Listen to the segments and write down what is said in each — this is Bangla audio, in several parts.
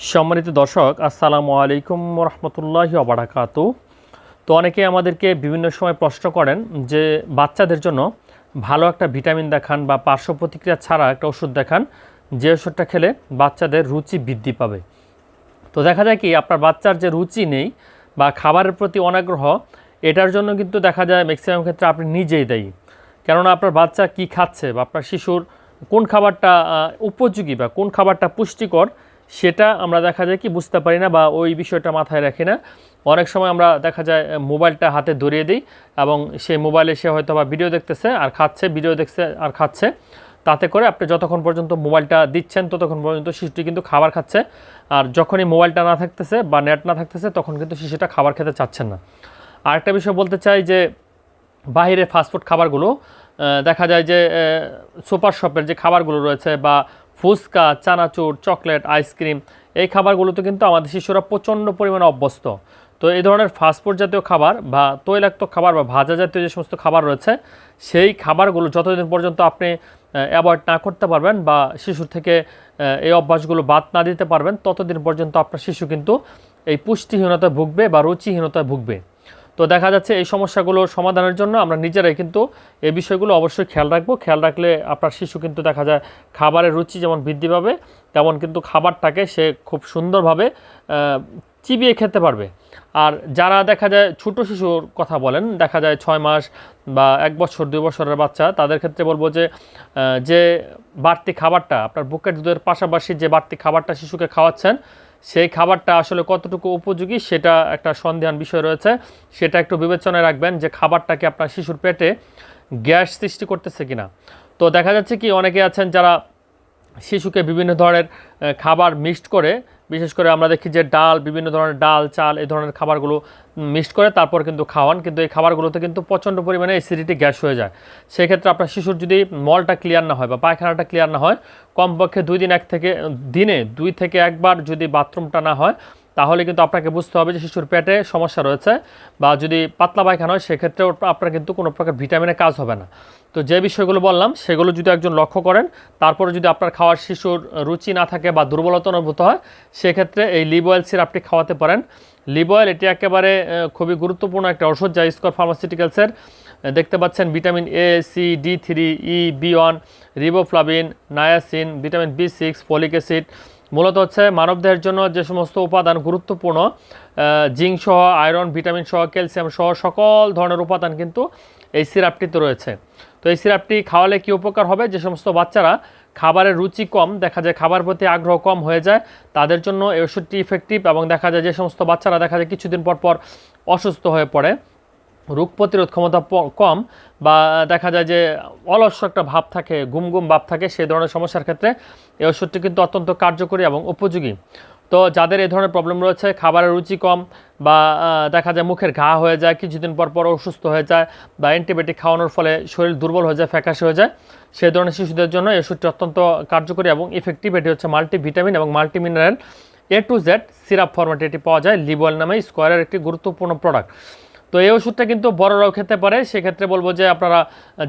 সম্মানিত দর্শক, আসসালামু আলাইকুম রহমতুল্লাহি অবরাকাত তো অনেকে আমাদেরকে বিভিন্ন সময় প্রশ্ন করেন যে, বাচ্চাদের জন্য ভালো একটা ভিটামিন দেখান বা পার্শ্ব প্রতিক্রিয়া ছাড়া একটা ওষুধ দেখান, যে ওষুধটা খেলে বাচ্চাদের রুচি বৃদ্ধি পাবে। তো দেখা যায় কি, আপনার বাচ্চার যে রুচি নেই বা খাবারের প্রতি অনাগ্রহ, এটার জন্য কিন্তু দেখা যায় ম্যাক্সিমাম ক্ষেত্রে আপনি নিজেই দায়ী। কেননা আপনার বাচ্চা কি খাচ্ছে বা আপনার শিশুর কোন খাবারটা উপযোগী বা কোন খাবারটা পুষ্টিকর সেটা আমরা দেখা যায় কি বুঝতে পারি না বা ওই বিষয়টা মাথায় রাখি না। অনেক সময় আমরা দেখা যায় মোবাইলটা হাতে ধরিয়ে দিই এবং সেই মোবাইলে সে হয়তো বা ভিডিও দেখতেছে আর খাচ্ছে, ভিডিও দেখছে আর খাচ্ছে। তাতে করে আপনি যতক্ষণ পর্যন্ত মোবাইলটা দিচ্ছেন, ততক্ষণ পর্যন্ত শিশুটি কিন্তু খাবার খাচ্ছে। আর যখনই মোবাইলটা না থাকতেছে বা নেট না থাকতেছে, তখন কিন্তু শিশুটা খাবার খেতে চাচ্ছেন না। আরেকটা বিষয় বলতে চাই যে, বাইরে ফাস্টফুড খাবারগুলো দেখা যায় যে সুপার শপের যে খাবারগুলো রয়েছে বা ফুচকা, চানাচুর, চকলেট, আইসক্রিম, এই খাবারগুলোতে কিন্তু আমাদের শিশুরা প্রচণ্ড পরিমাণে অভ্যস্ত। তো এই ধরনের ফাস্টফুড জাতীয় খাবার বা তৈলাক্ত খাবার বা ভাজা জাতীয় যে সমস্ত খাবার রয়েছে, সেই খাবারগুলো যতদিন পর্যন্ত আপনি অ্যাভয়েড না করতে পারবেন বা শিশুর থেকে এই অভ্যাসগুলো বাদ না দিতে পারবেন, ততদিন পর্যন্ত আপনার শিশু কিন্তু এই পুষ্টিহীনতায় ভুগবে বা রুচিহীনতায় ভুগবে। তো দেখা যাচ্ছে এই সমস্যাগুলো সমাধানের জন্য আমরা নিজেরাই কিন্তু এই বিষয়গুলো অবশ্যই খেয়াল রাখব। খেয়াল রাখলে আপনার শিশু কিন্তু দেখা যায় খাবারের রুচি যেমন বৃদ্ধি পাবে, তেমন কিন্তু খাবারটাকে সে খুব সুন্দরভাবে চিবিয়ে খেতে পারবে। আর যারা দেখা যায় ছোট শিশুর কথা বলেন, দেখা যায় ছয় মাস বা এক বছর, দুই বছরের বাচ্চা, তাদের ক্ষেত্রে বলব যে যে বাড়তি খাবারটা, আপনার বুকের দুধের পাশাপাশি যে বাড়তি খাবারটা শিশুকে খাওয়াচ্ছেন সেই খাবারটা আসলে কতটুকু উপযোগী সেটা একটা সন্ধান বিষয় রয়েছে। সেটা একটু বিবেচনায় রাখবেন যে খাবারটাকে আপনার শিশুর পেটে গ্যাস সৃষ্টি করতেছে কিনা। তো দেখা যাচ্ছে কি অনেকে আছেন যারা শিশুকে বিভিন্ন ধরনের খাবার মিক্সড করে বিশেষ করে আমরা দেখি যে ডাল, বিভিন্ন ধরনের ডাল, চাল এই ধরনের খাবারগুলো মিক্সড করে তারপর কিন্তু খাওয়ান। কিন্তু এই খাবারগুলোতে কিন্তু প্রচণ্ড পরিমাণে অ্যাসিডিটি গ্যাস হয়ে যায়। সেক্ষেত্রে আপনার শিশুর যদি মলটা ক্লিয়ার না হয় বা পায়খানাটা ক্লিয়ার না হয়, কমপক্ষে দুই দিন এক থেকে, দিনে দুই থেকে একবার যদি বাথরুমটা না হয় তাহলে কিন্তু আপনাকে বুঝতে হবে যে শিশুর পেটে সমস্যা রয়েছে বা যদি পাতলা পায়খানা হয়, সেক্ষেত্রেও আপনার কিন্তু কোনো প্রকার ভিটামিনের কাজ হবে না। তো যে বিষয়গুলো বললাম, সেগুলো যদি একজন লক্ষ্য করেন, তারপরে যদি আপনার খাওয়ার শিশুর রুচি না থাকে বা দুর্বলতা অনুভূত হয়, সেক্ষেত্রে এই লিভ অয়েল সিরাপটি খাওয়াতে পারেন। লিভ অয়েল এটি একেবারে খুবই গুরুত্বপূর্ণ একটা ওষুধ যা স্কর ফার্মাসিউটিক্যালসের দেখতে পাচ্ছেন vitamin A C D three E B one riboflavin niacin vitamin B six folic acid মূলত হচ্ছে মানবদেহের জন্য যে সমস্ত উপাদান গুরুত্বপূর্ণ জিঙ্ক সহ, আয়রন, ভিটামিন সহ, ক্যালসিয়াম সহ, সকল ধরনের উপাদান কিন্তু এই সিরাপটিতে রয়েছে। তো এই সিরাপটি খাওয়ালে কি উপকার হবে? যে সমস্ত বাচ্চারা খাবারের রুচি কম, দেখা যায় খাবার প্রতি আগ্রহ কম হয়ে যায়, তাদের জন্য এই ওষুধটি ইফেক্টিভ এবং দেখা যায় যে সমস্ত বাচ্চারা দেখা যায় কিছুদিন পর পর অসুস্থ হয়ে পড়ে। রোগ প্রতিরোধ ক্ষমতা কম বা দেখা যায় যে অলস্য একটা ভাব থাকে গুম গুম ভাব থাকে সেই ধরনের সমস্যার ক্ষেত্রে এই ওষুধটি কিন্তু অত্যন্ত কার্যকরী এবং উপযোগী। তো যাদের এই ধরনের প্রবলেম রয়েছে, খাবারের রুচি কম বা দেখা যায় মুখের ঘা হয়ে যায়, কিছুদিন পর পর অসুস্থ হয়ে যায় বা অ্যান্টিবায়োটিক খাওয়ানোর ফলে শরীর দুর্বল হয়ে যায়, ফ্যাকাশে হয়ে যায় সেই ধরনের শিশুদের জন্য এই ওষুধটি অত্যন্ত কার্যকরী এবং ইফেক্টিভ এটি হচ্ছে মাল্টিভিটামিন এবং multi mineral A to Z syrup ফরম্যাটে এটি পাওয়া যায় লিবল নামে স্কোয়ারের একটি গুরুত্বপূর্ণ প্রোডাক্ট তো এই ওষুধটা কিন্তু বড়রাও খেতে পারে। সেক্ষেত্রে বলব যে আপনারা,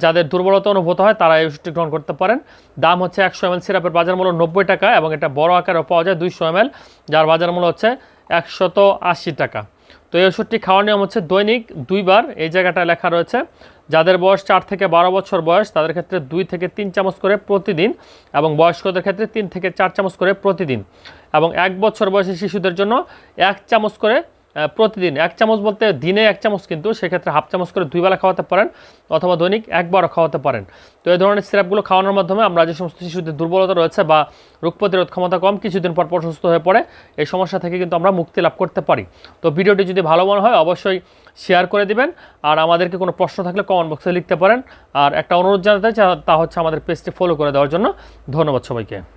যাদের দুর্বলতা অনুভূত হয়, তারা এই ওষুধটি গ্রহণ করতে পারেন। দাম হচ্ছে একশো এমএল সিরাপের বাজার মূল্য নব্বই টাকা এবং এটা বড় আকারেও পাওয়া যায় দুইশো এমএল, যার বাজার মূল্য হচ্ছে একশত আশি টাকা। তো এই ওষুধটি খাওয়ার নিয়ম হচ্ছে দৈনিক দুইবার। এই জায়গাটা লেখা রয়েছে, যাদের বয়স চার থেকে বারো বছর বয়স, তাদের ক্ষেত্রে দুই থেকে তিন চামচ করে প্রতিদিন এবং বয়স্কদের ক্ষেত্রে তিন থেকে চার চামচ করে প্রতিদিন এবং এক বছর বয়সী শিশুদের জন্য এক চামচ করে প্রতিদিন এক চামচ বলতে দিনে এক চামচ কিন্তু সেক্ষেত্রে হাফ চামচ করে দুই বেলা খাওয়াতে পারেন অথবা দৈনিক একবারও খাওয়াতে পারেন। তো এই ধরনের সিরাপগুলো খাওয়ানোর মাধ্যমে আমরা যে সমস্ত শিশুদের দুর্বলতা রয়েছে বা রোগ প্রতিরোধ ক্ষমতা কম, কিছুদিন পর পর সুস্থ হয়ে পড়ে, এই সমস্যা থেকে কিন্তু আমরা মুক্তি লাভ করতে পারি। তো ভিডিওটি যদি ভালো মনে হয়, অবশ্যই শেয়ার করে দিবেন। আর আমাদেরকে কোনো প্রশ্ন থাকলে কমেন্ট বক্সে লিখতে পারেন। আর একটা অনুরোধ জানাতে চাই, তা হচ্ছে আমাদের পেজটি ফলো করে দেওয়ার জন্য। ধন্যবাদ সবাইকে।